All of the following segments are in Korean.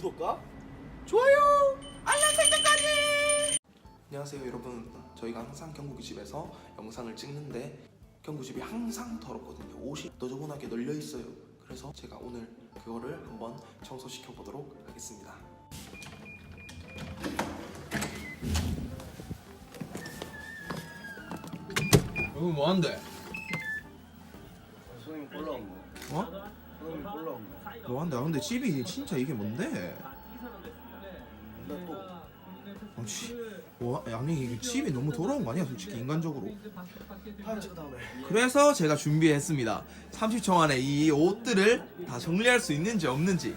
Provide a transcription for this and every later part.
구독과 좋아요 알람 설정까지! 안녕하세요 여러분. 저희가 항상 경국이 집에서 영상을 찍는데 경구 집이 항상 더럽거든요. 옷이 너저분하게 널려 있어요. 그래서 제가 오늘 그거를 한번 청소시켜 보도록 하겠습니다. 여기 뭐한대? 손님 올라온 거. 어? 손님 올라온 거 뭐한데? 아, 근데 집이 진짜 이게 뭔데? 근데 또 아, 치, 와, 아니 이게 집이 너무 더러운 거 아니야 솔직히 인간적으로 그래서 제가 준비했습니다. 30초 안에 이 옷들을 다 정리할 수 있는지 없는지.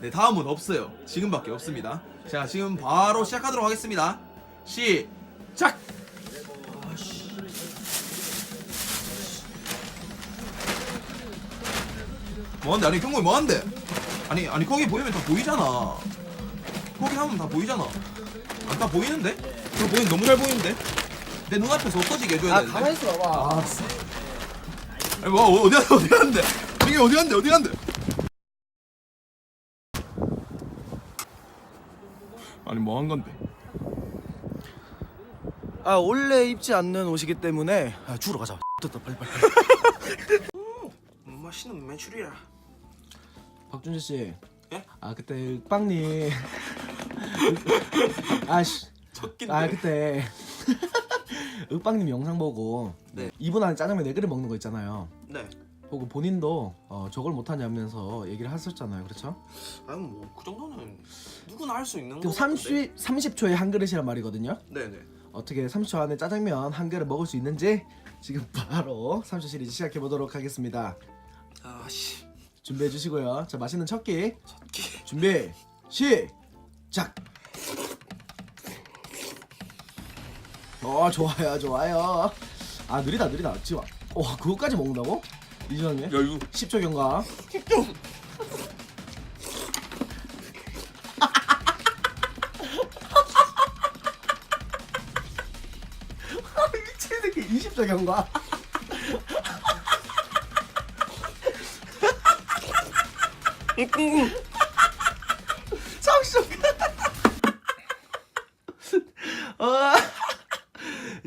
네, 다음은 없어요. 지금밖에 없습니다. 자, 지금 바로 시작하도록 하겠습니다. 시작! 뭐한데? 아니 경국이 뭐한데? 아니 아니 거기 보이면 다 보이잖아. 거기 하면 다 보이잖아. 안 다 보이는데? 저 보이 너무 잘 보이는데? 내 눈앞에서 없어지게 해줘야 아 되는데. 가만히 있어봐 아, 쎄. 아니 뭐 어디 간대 어디 간대 이게 어디 간대 어디 간대 아니 뭐 한 건데 아 원래 입지 않는 옷이기 때문에 아 주러 가자 됐다 빨리 빨리 음, 맛있는 매출이야 박준재 씨. 예? 아 그때 빵님. 아씨. 첫아 그때 윽빵님 영상 보고 네. 이분 안에 짜장면 네 그릇 먹는 거 있잖아요. 네 보고 본인도 어, 저걸 못하냐면서 얘기를 하셨잖아요. 그렇죠? 아니 뭐 그 정도는 누구나 할 수 있는 거 같은데 30 30초에 한 그릇이란 말이거든요. 네네 어떻게 30초 안에 짜장면 한 그릇 먹을 수 있는지 지금 바로 3초 시리즈 시작해 보도록 하겠습니다. 아씨 준비해 주시고요. 자 맛있는 첫끼 첫끼 준비 시작. 어 좋아요 좋아요. 아 느리다 느리다 지금 와 그거까지 먹는다고? 이준환님? 여유 10초 경과. 미친 새끼 20초 경과. 잠시만. 어.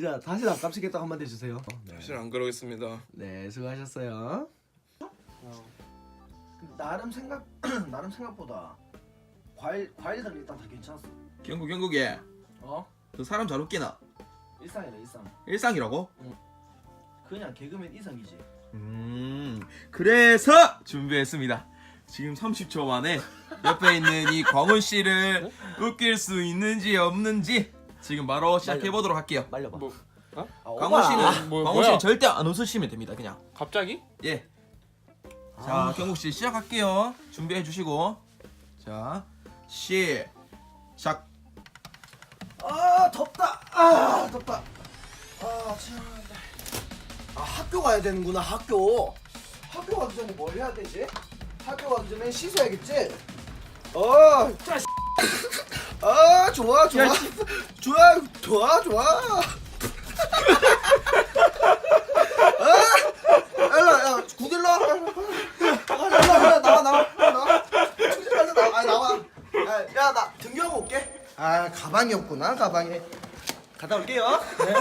자 다시 나 깜찍했다 한마디 해주세요. 네. 사실 안 그러겠습니다 네 수고하셨어요. 나름 생각 나름 생각보다 과일 과일들은 일단 다 괜찮았어 경국 경국이 어? 그 사람 잘 웃기나 일상이다 일상 일상이라고? 그냥 개그맨 이상이지 음 그래서 준비했습니다 지금 30초 만에 옆에 있는 이 광훈 씨를 웃길 수 있는지 없는지 지금 바로 시작해 보도록 할게요 말려봐 뭐, 아, 광훈. 씨는 뭐, 광훈 뭐야? 씨는 절대 안 웃으시면 됩니다 그냥 갑자기? 예. 자, 경국 씨 시작할게요. 준비해 주시고. 자, 시작. 아 덥다 아 덥다 아 시원한데 아 학교 가야 되는구나 학교 학교 가기 전에 뭘 해야 되지 학교 가기 전에 씻어야겠지? 어. 짜, 아 좋아 좋아. 좋아 좋아 좋아. 아. 일로 야 구길러 나와. 나와 나와 나와 충실하자 나와. 아 나와. 야나 등교하고 올게. 아 가방이 없구나 가방에 갔다 올게요. 네.